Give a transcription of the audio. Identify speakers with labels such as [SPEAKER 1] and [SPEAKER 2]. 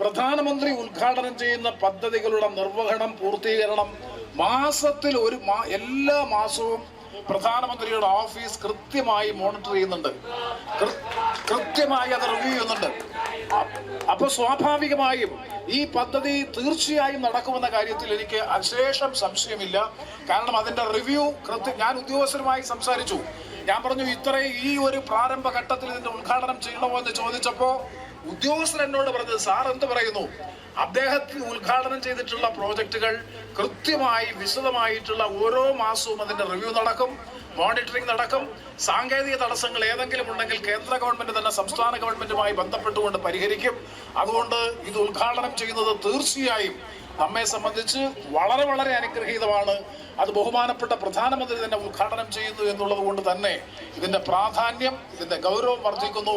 [SPEAKER 1] പ്രധാനമന്ത്രി ഉദ്ഘാടനം ചെയ്യുന്ന പദ്ധതികളുടെ നിർവഹണം പൂർത്തീകരണം മാസത്തിൽ ഒരു എല്ലാ മാസവും പ്രധാനമന്ത്രിയുടെ ഓഫീസ് കൃത്യമായി മോണിറ്റർ ചെയ്യുന്നുണ്ട്. കൃത്യമായി അത് റിവ്യൂ ചെയ്യുന്നുണ്ട്. അപ്പൊ സ്വാഭാവികമായും ഈ പദ്ധതി തീർച്ചയായും നടക്കുമെന്ന കാര്യത്തിൽ എനിക്ക് അശേഷം സംശയമില്ല. കാരണം അതിന്റെ റിവ്യൂ കൃത്യം ഞാൻ ഉദ്യോഗസ്ഥരുമായി സംസാരിച്ചു. ഞാൻ പറഞ്ഞു ഇത്രയും ഈ ഒരു പ്രാരംഭ ഘട്ടത്തിൽ ഇതിന്റെ ഉദ്ഘാടനം ചെയ്യണമോ എന്ന് ചോദിച്ചപ്പോ ഉദ്യോഗസ്ഥർ എന്നോട് പറഞ്ഞത് സാർ എന്ത് പറയുന്നു? അദ്ദേഹത്തിന് ഉദ്ഘാടനം ചെയ്തിട്ടുള്ള പ്രോജക്റ്റുകൾ കൃത്യമായി വിശദമായിട്ടുള്ള ഓരോ മാസവും അതിന്റെ റിവ്യൂ നടക്കും മോണിറ്ററിംഗ് നടക്കും. സാങ്കേതിക തടസ്സങ്ങൾ ഏതെങ്കിലും ഉണ്ടെങ്കിൽ കേന്ദ്ര ഗവൺമെന്റ് തന്നെ സംസ്ഥാന ഗവൺമെന്റുമായി ബന്ധപ്പെട്ടുകൊണ്ട് പരിഹരിക്കും. അതുകൊണ്ട് ഇത് ഉദ്ഘാടനം ചെയ്യുന്നത് തീർച്ചയായും നമ്മെ സംബന്ധിച്ച് വളരെ വളരെ അനുഗ്രഹീതമാണ്. അത് ബഹുമാനപ്പെട്ട പ്രധാനമന്ത്രി തന്നെ ഉദ്ഘാടനം ചെയ്യുന്നു എന്നുള്ളത് കൊണ്ട് തന്നെ ഇതിന്റെ പ്രാധാന്യം ഇതിന്റെ ഗൗരവം വർദ്ധിക്കുന്നു.